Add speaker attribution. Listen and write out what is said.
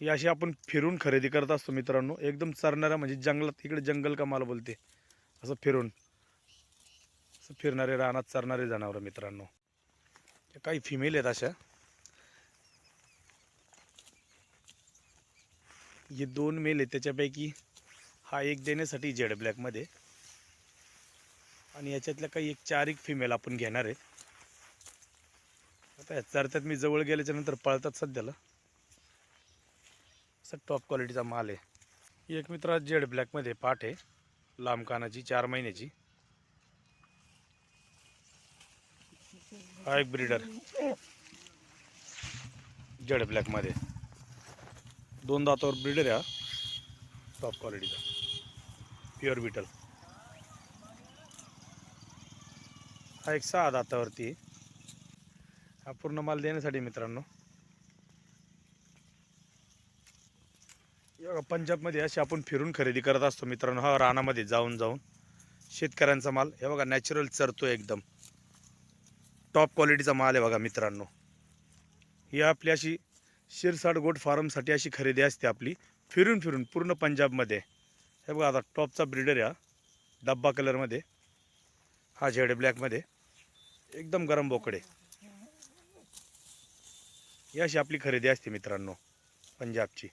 Speaker 1: ही अशी आपण फिरून खरेदी करत असतो मित्रांनो. एकदम चरणाऱ्या म्हणजे जंगलात इकडे जंगल का बोलते. असं फिरून. असं फिरणारे रानात चरणारे जनावरं मित्रांनो. काही फिमेल आहेत अशा. हे दोन मेल आहेत. त्याच्यापैकी हा एक देण्यासाठी जेड ब्लॅकमध्ये आणि याच्यातल्या काही एक चार एक फिमेल आपण घेणार आहेत. आता चरतात चरत्यात मी जवळ गेल्याच्यानंतर पळतात सध्याला. असा टॉप क्वालिटीचा माल आहे. एक मित्रा जेड ब्लॅकमध्ये पाठ आहे लांब कानाची चार महिन्याची. हा एक ब्रीडर जेड ब्लॅकमध्ये दोन दातावर ब्रीडर आहे हा. टॉप क्वालिटीचा प्युअर बिटल हा एक सहा दातावरती आहे. हा पूर्ण माल देण्यासाठी मित्रांनो हे बघा पंजाबमध्ये असे आपण फिरून खरेदी करत असतो मित्रांनो. हा रानामध्ये जाऊन जाऊन शेतकऱ्यांचा माल. हे बघा नॅचरल चरतो एकदम. टॉप क्वालिटीचा माल आहे बघा मित्रांनो. ही आपली अशी शिरसाड गोट फार्मसाठी अशी खरेदी असते आपली. फिरून फिरून पूर्ण पंजाबमध्ये. हे बघा आता टॉपचा ब्रीडर या डब्बा कलरमध्ये हा झेड ब्लॅकमध्ये. एकदम गरम बोकडे. ही अशी आपली खरेदी असते मित्रांनो पंजाबची.